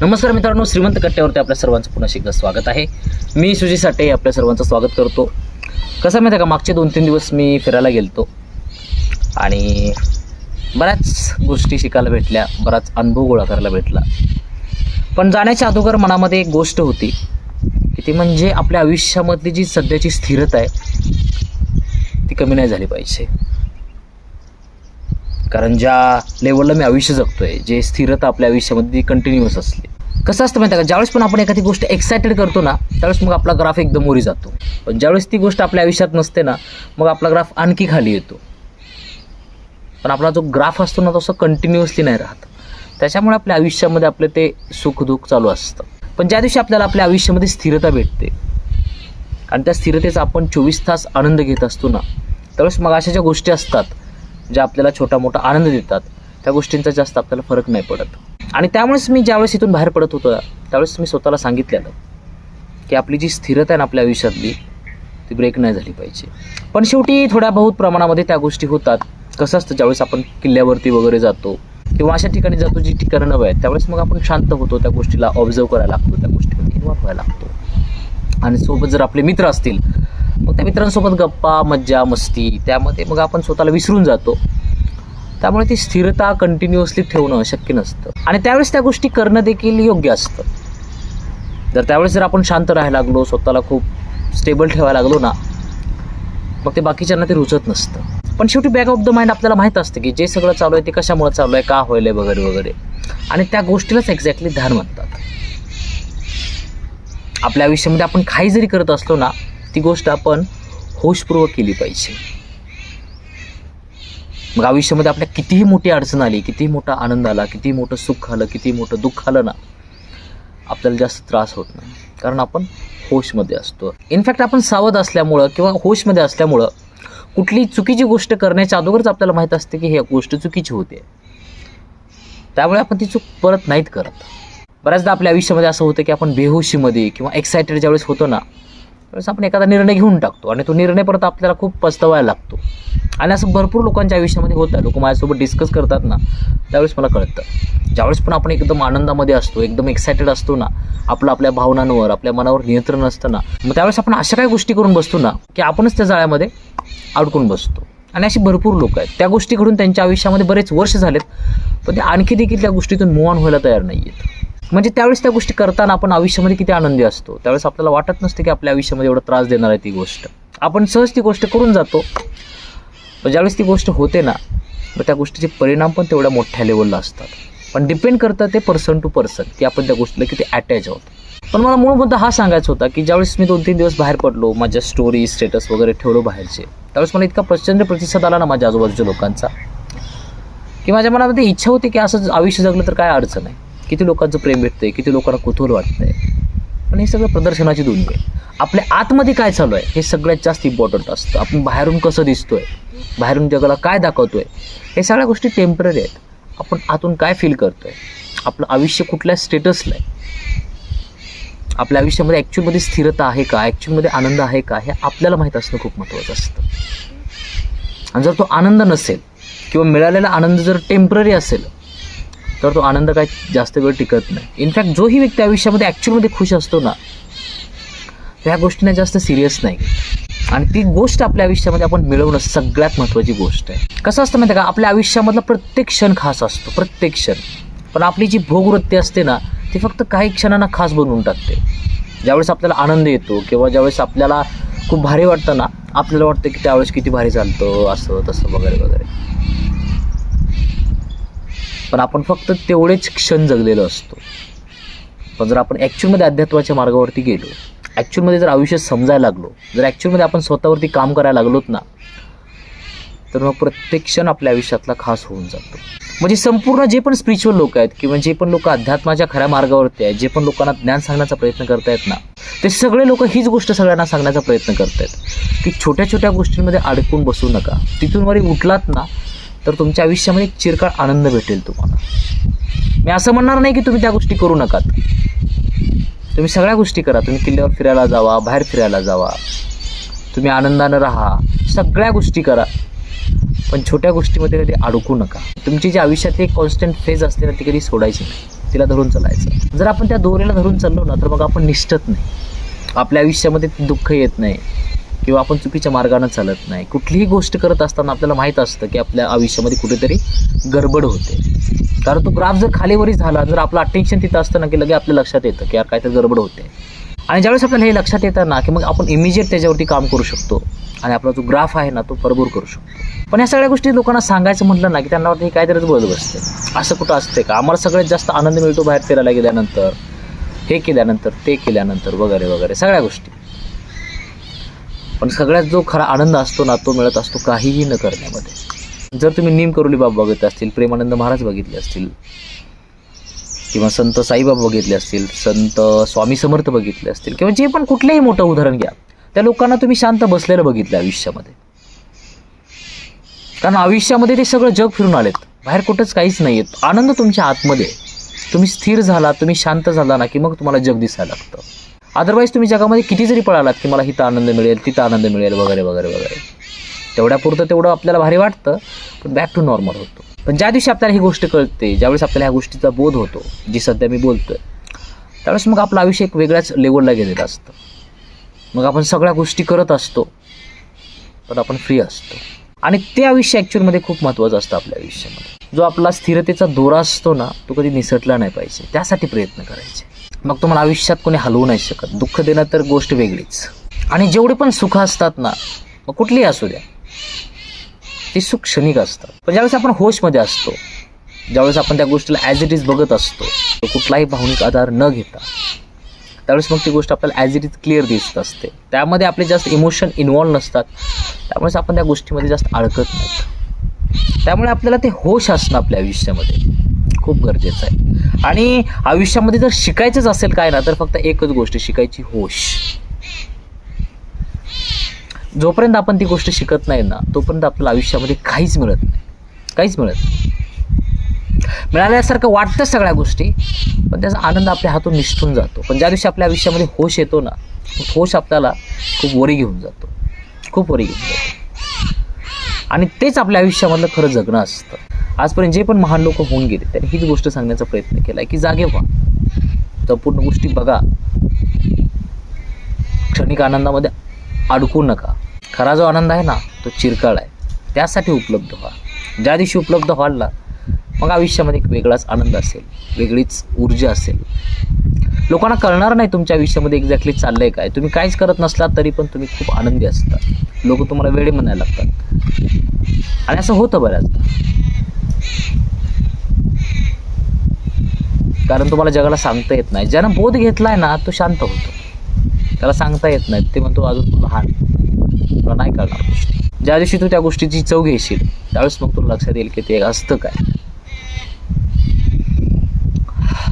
नमस्कार मित्रांनो श्रीमंत कट्ट्यावरती आपल्या सर्वांचं पुन्हा एकदा स्वागत आहे. मी सुजी साठे आपल्या सर्वांचं स्वागत करतो. कसं माहिती आहे का मागचे दोन तीन दिवस मी फिरायला गेलतो. आणि बऱ्याच गोष्टी शिकायला भेटल्या बराच अनुभव गोळा करायला भेटला. पण जाण्याच्या अगोदर मनामध्ये एक गोष्ट होती की ती म्हणजे आपल्या आयुष्यामधली जी सध्याची स्थिरता आहे ती कमी नाही झाली पाहिजे. कारण ज्या लेवलला मी आयुष्य जगतोय जे स्थिरता आपल्या आयुष्यामध्ये ती कंटिन्युअस असली कसं असतं माहिती आहे का? ज्यावेळेस पण आपण एखादी गोष्ट एक्सायटेड करतो ना त्यावेळेस मग आपला ग्राफ एकदम उरी जातो. पण ज्यावेळेस ती गोष्ट आपल्या आयुष्यात नसते ना मग आपला ग्राफ आणखी खाली येतो. पण आपला जो ग्राफ असतो ना तसं कंटिन्युअसली नाही राहत. त्याच्यामुळे आपल्या आयुष्यामध्ये आपलं ते सुखदुःख चालू असतं. पण ज्या दिवशी आपल्याला आपल्या आयुष्यामध्ये स्थिरता भेटते आणि त्या स्थिरतेचा आपण चोवीस तास आनंद घेत असतो ना त्यावेळेस मग अशा ज्या गोष्टी असतात ज्या आपल्याला छोटा मोठा आनंद देतात त्या गोष्टींचा जास्त आपल्याला फरक नाही पडत. आणि त्यामुळेच मी ज्यावेळेस इथून बाहेर पडत होतो त्यावेळेस मी स्वतःला सांगितलेलं की आपली जी स्थिरता आहे ना आपल्या आयुष्यातली ती ब्रेक नाही झाली पाहिजे. पण शेवटी थोड्या बहुत प्रमाणामध्ये त्या गोष्टी होतात. कसं असतं ज्यावेळेस आपण किल्ल्यावरती वगैरे जातो किंवा अशा ठिकाणी जातो जी ठिकाणं नवं आहेत त्यावेळेस मग आपण शांत होतो त्या गोष्टीला ऑब्झर्व करायला लागतो त्या गोष्टीमध्ये इन्व्हॉल्व व्हायला लागतो. आणि सोबत जर आपले मित्र असतील मग त्या मित्रांसोबत गप्पा मज्जा मस्ती त्यामध्ये मग आपण स्वतःला विसरून जातो. त्यामुळे ती स्थिरता कंटिन्युअसली ठेवणं शक्य नसतं. आणि त्यावेळेस त्या गोष्टी करणं देखील योग्य असतं. जर त्यावेळेस जर आपण शांत राहायला लागलो स्वतःला खूप स्टेबल ठेवायला लागलो ना मग ते बाकीच्यांना ते रुचत नसतं. पण शेवटी बॅक ऑफ द माइंड आपल्याला माहीत असतं की जे सगळं चालू आहे ते कशामुळे चालू आहे का होईल वगैरे वगैरे. आणि त्या गोष्टीलाच एक्झॅक्टली ध्यान म्हणतात. आपल्या आयुष्यामध्ये आपण काही जरी करत असलो ना ती गोष्ट आपण होशपूर्वक केली पाहिजे. मग आयुष्यामध्ये आपल्या कितीही मोठी अडचण आली कितीही मोठा आनंद आला कितीही मोठं सुख आलं कितीही मोठं दुःख आलं ना आपल्याला जास्त त्रास होत नाही. कारण आपण होशमध्ये असतो. इनफॅक्ट आपण सावध असल्यामुळं किंवा होशमध्ये असल्यामुळं कुठली चुकीची गोष्ट करण्याच्या अगोदरच आपल्याला माहीत असते की ही गोष्ट चुकीची होते. त्यामुळे आपण ती चूक परत नाहीत करत. बऱ्याचदा आपल्या आयुष्यामध्ये असं होतं की आपण बेहोशीमध्ये किंवा एक्सायटेड ज्यावेळेस होतो ना त्यावेळेस आपण एखादा निर्णय घेऊन टाकतो आणि तो निर्णय परत आपल्याला खूप पस्तवायला लागतो. आणि असं भरपूर लोकांच्या आयुष्यामध्ये होतं लोक माझ्यासोबत डिस्कस करतात ना त्यावेळेस मला कळतं. ज्यावेळेस पण आपण एकदम आनंदामध्ये असतो एकदम एक्सायटेड असतो ना आपलं आपल्या भावनांवर आपल्या मनावर नियंत्रण असतं ना मग त्यावेळेस आपण अशा काही गोष्टी करून बसतो ना की आपणच त्या जाळ्यामध्ये अडकून बसतो. आणि अशी भरपूर लोक आहेत. त्या गोष्टी घडून त्यांच्या आयुष्यामध्ये बरेच वर्ष झालेत पण ते आणखी देखील त्या गोष्टीतून मूव ऑन व्हायला तयार नाही आहेत म्हणजे त्यावेळेस त्या गोष्टी करताना आपण आयुष्यामध्ये किती आनंदी असतो. त्यावेळेस आपल्याला वाटत नसतं की आपल्या आयुष्यामध्ये एवढा त्रास देणार आहे ती गोष्ट. आपण सहज ती गोष्ट करून जातो. पण ज्यावेळेस ती गोष्ट होते ना मग त्या गोष्टीचे परिणाम पण तेवढ्या मोठ्या लेवलला असतात. पण डिपेंड करतं ते पर्सन टू पर्सन की आपण त्या गोष्टीला किती अटॅच आहोत. पण मला मूळ मुद्दा हा सांगायचा होता की ज्यावेळेस मी दोन तीन दिवस बाहेर पडलो माझ्या स्टोरी स्टेटस वगैरे ठेवलो बाहेरचे त्यावेळेस मला इतका प्रचंड प्रतिसाद आला ना माझ्या आजूबाजूच्या लोकांचा की माझ्या मनामध्ये इच्छा होती की असं आयुष्य जगलं तर काय अडचण आहे. किती लोकांचं प्रेम भेटतंय किती लोकांना कुतूहल वाटतंय. पण हे सगळं प्रदर्शनाची दुनिया आहे. आपल्या आतमध्ये काय चालू आहे हे सगळ्यात जास्त इम्पॉर्टंट असतं. आपण बाहेरून कसं दिसतोय बाहेरून जगाला काय दाखवतोय हे सगळ्या गोष्टी टेंपररी आहेत. आपण आतून काय फील करतोय आपलं आयुष्य कुठल्या स्टेटसला आहे? आपल्या आयुष्यामध्ये ॲक्च्युअलमध्ये स्थिरता आहे का ॲक्च्युअलमध्ये आनंद आहे का हे आपल्याला माहीत असणं खूप महत्त्वाचं असतं. आणि जर तो आनंद नसेल किंवा मिळालेला आनंद जर टेंपररी असेल तर तो आनंद काय जास्त वेळ टिकत नाही. इनफॅक्ट जोही व्यक्ती आयुष्यामध्ये ॲक्च्युअलमध्ये खुश असतो ना त्या गोष्टीने जास्त सिरियस नाही. आणि ती गोष्ट आपल्या आयुष्यामध्ये आपण मिळवणं सगळ्यात महत्त्वाची गोष्ट आहे. कसं असतं माहिती आहे का? आपल्या आयुष्यामधला प्रत्येक क्षण खास असतो प्रत्येक क्षण. पण आपली जी भोगवृत्ती असते ना ती फक्त काही क्षणांना खास बनवून टाकते. ज्यावेळेस आपल्याला आनंद येतो किंवा ज्यावेळेस आपल्याला खूप भारी वाटतं ना आपल्याला वाटतं की त्यावेळेस किती भारी चालतं असं तसं वगैरे वगैरे. पण आपण फक्त तेवढेच क्षण जगलेलो असतो. पण जर आपण ॲक्च्युअलमध्ये अध्यात्माच्या मार्गावरती गेलो ॲक्च्युअलमध्ये जर आयुष्य समजायला लागलो जर ॲक्च्युअलमध्ये आपण स्वतःवरती काम करायला लागलोत ना तर मग प्रत्येक क्षण आपल्या आयुष्यातला खास होऊन जातो. म्हणजे संपूर्ण जे पण स्पिरिच्युअल लोक आहेत किंवा जे पण लोक अध्यात्माच्या खऱ्या मार्गावरती आहेत जे पण लोकांना ज्ञान सांगण्याचा प्रयत्न करतायत ना ते सगळे लोक हीच गोष्ट सगळ्यांना सांगण्याचा प्रयत्न करतायत की छोट्या छोट्या गोष्टींमध्ये अडकून बसू नका. तिथून वरी उठलात ना तर तुमच्या आयुष्यामध्ये एक चिरकाळ आनंद भेटेल तुम्हाला. मी असं म्हणणार नाही की तुम्ही त्या गोष्टी करू नकात. तुम्ही सगळ्या गोष्टी करा. तुम्ही किल्ल्यावर फिरायला जावा बाहेर फिरायला जावा. तुम्ही आनंदानं राहा. सगळ्या गोष्टी करा. पण छोट्या गोष्टीमध्ये कधी अडकू नका. तुमची जी आयुष्यातली एक कॉन्स्टंट फेज असते ना ती कधी सोडायची नाही. तिला धरून चालायचं. जर आपण त्या दोरेला धरून चाललो ना तर मग आपण निष्ठत नाही. आपल्या आयुष्यामध्ये दुःख येत नाही. किंवा आपण चुकीच्या मार्गानं चालत नाही. कुठलीही गोष्ट करत असताना आपल्याला माहीत असतं की आपल्या आयुष्यामध्ये कुठेतरी गडबड होते. कारण तो ग्राफ जर खालीवरी झाला जर आपलं अटेन्शन तिथं असतं ना की लगे आपल्या लक्षात येतं की यार काहीतरी गडबड होते. आणि ज्यावेळेस आपल्याला हे लक्षात येतं ना की मग आपण इमिजिएट त्याच्यावरती काम करू शकतो. आणि आपला जो ग्राफ आहे ना तो भरभूर करू शकतो. पण या सगळ्या गोष्टी लोकांना सांगायचं म्हटलं ना की त्यांना वाटतं हे काहीतरीच बोलत बसते असं कुठं असते का? आम्हाला सगळ्यात जास्त आनंद मिळतो बाहेर फिरायला गेल्यानंतर हे केल्यानंतर ते केल्यानंतर वगैरे वगैरे सगळ्या गोष्टी. पण सगळ्यात जो खरा आनंद असतो ना तो मिळत असतो काहीही न करण्यामध्ये. जर तुम्ही नीम करोली बाब बघितले असतील प्रेमानंद महाराज बघितले असतील किंवा संत साईबाबा बघितले असतील संत स्वामी समर्थ बघितले असतील किंवा जे पण कुठलेही मोठं उदाहरण घ्या त्या लोकांना तुम्ही शांत बसलेलं बघितलं आयुष्यामध्ये. कारण आयुष्यामध्ये ते सगळं जग फिरून आलेत. बाहेर कुठंच काहीच नाही आहेत आनंद तुमच्या आतमध्ये. तुम्ही स्थिर झाला तुम्ही शांत झाला ना की मग तुम्हाला जग दिसायला लागतं. अदरवाईज तुम्ही जगामध्ये किती जरी पळालात की मला इथं आनंद मिळेल तिथं आनंद मिळेल वगैरे वगैरे वगैरे. तेवढ्यापुरतं तेवढं आपल्याला भारी वाटतं पण बॅक टू नॉर्मल होतो. पण ज्या दिवशी आपल्याला ही गोष्ट कळते ज्यावेळेस आपल्याला ह्या गोष्टीचा बोध होतो जी सध्या मी बोलतो आहे त्यावेळेस मग आपलं आयुष्य एक वेगळ्याच लेवलला गेलेलं असतं. मग आपण सगळ्या गोष्टी करत असतो पण आपण फ्री असतो. आणि ते आयुष्य ॲक्च्युअलमध्ये खूप महत्त्वाचं असतं आपल्या आयुष्यामध्ये. जो आपला स्थिरतेचा दोरा असतो ना तो कधी निसटला नाही पाहिजे. त्यासाठी प्रयत्न करायचे. मग तुम्हाला आयुष्यात कोणी हलवू नाही शकत. दुःख देणं तर गोष्ट वेगळीच. आणि जेवढे पण सुख असतात ना मग कुठलीही असू द्या. ती सुख क्षणिक असतात. पण ज्यावेळेस आपण होशमध्ये असतो ज्यावेळेस आपण त्या गोष्टीला ॲज इट इज बघत असतो तो कुठलाही भावनिक आधार न घेता त्यावेळेस मग ती गोष्ट आपल्याला ॲज इट इज क्लिअर दिसत असते. त्यामध्ये आपले जास्त इमोशन इन्वॉल्व नसतात. त्यामुळेच आपण त्या गोष्टीमध्ये जास्त अडकत नाही. त्यामुळे आपल्याला ते होश असणं आपल्या आयुष्यामध्ये खूप गरजेचं आहे. आणि आयुष्यामध्ये जर शिकायचंच असेल काय ना तर फक्त एकच गोष्ट शिकायची होश. जोपर्यंत आपण ती गोष्ट शिकत नाही ना तोपर्यंत आपल्याला आयुष्यामध्ये काहीच मिळत नाही. काहीच मिळत नाही. मिळाल्यासारखं वाटतं सगळ्या गोष्टी पण त्याचा आनंद आपल्या हातून निष्ठून जातो. पण ज्या दिवशी आपल्या आयुष्यामध्ये होश येतो ना तो होश आपल्याला खूप वरी घेऊन जातो. खूप वरी घेऊन जातो. आणि तेच आपल्या आयुष्यामधलं खरं जगणं असतं. आजपर्यंत जे पण महान लोक होऊन गेले त्यांनी हीच गोष्ट सांगण्याचा प्रयत्न केला आहे की जागे व्हा. संपूर्ण गोष्टी बघा. क्षणिक आनंदामध्ये अडकू नका. खरा जो आनंद आहे ना तो चिरकाळ आहे. त्यासाठी उपलब्ध व्हा. ज्या दिवशी उपलब्ध व्हाल ना मग आयुष्यामध्ये एक वेगळाच आनंद असेल वेगळीच ऊर्जा असेल. लोकांना कळणार नाही तुमच्या आयुष्यामध्ये एक्झॅक्टली चाललंय काय. तुम्ही काहीच करत नसलात तरी पण तुम्ही खूप आनंदी असता. लोक तुम्हाला वेळे म्हणायला लागतात. आणि असं होतं बऱ्याचदा. कारण तुम्हाला जगाला सांगता येत नाही. ज्यानं बोध घेतलाय ना तो शांत होतो. त्याला सांगता येत नाही. ते म्हणतो अजून तू लहान तुला नाही कळणार. गोष्टी ज्या दिवशी तू त्या गोष्टीची चव घेशील त्यावेळेस मग तुला लक्षात येईल की ते असतं काय.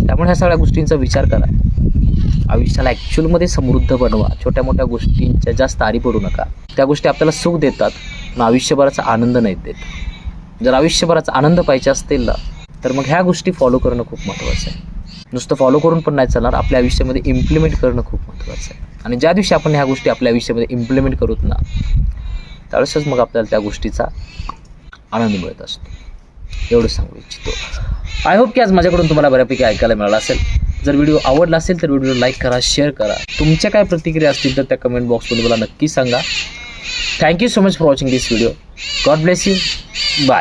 त्यामुळे ह्या सगळ्या गोष्टींचा विचार करा. आयुष्याला ॲक्च्युअलमध्ये समृद्ध बनवा. छोट्या मोठ्या गोष्टींच्या जास्त आरी पडू नका. त्या गोष्टी आपल्याला सुख देतात पण आयुष्यभराचा आनंद नाहीत देत. जर आयुष्यभराचा आनंद पाहिजे असतील ना तर मग ह्या गोष्टी फॉलो करणं खूप महत्त्वाचं आहे. नुसतं फॉलो करून पण नाही चालणार आपल्या आयुष्यामध्ये इम्प्लिमेंट करणं खूप महत्त्वाचं आहे. आणि ज्या दिवशी आपण ह्या गोष्टी आपल्या आयुष्यामध्ये इम्प्लिमेंट करूत ना त्यावेळेसच मग आपल्याला त्या गोष्टीचा आनंद मिळत असतो. एवढं सांगू इच्छितो. आय होप की आज माझ्याकडून तुम्हाला बऱ्यापैकी ऐकायला मिळालं असेल. जर व्हिडिओ आवडला असेल तर व्हिडिओ लाईक करा शेअर करा. तुमच्या काय प्रतिक्रिया असतील तर त्या कमेंट बॉक्समध्ये मला नक्की सांगा. Thank you so much for watching this video God bless you bye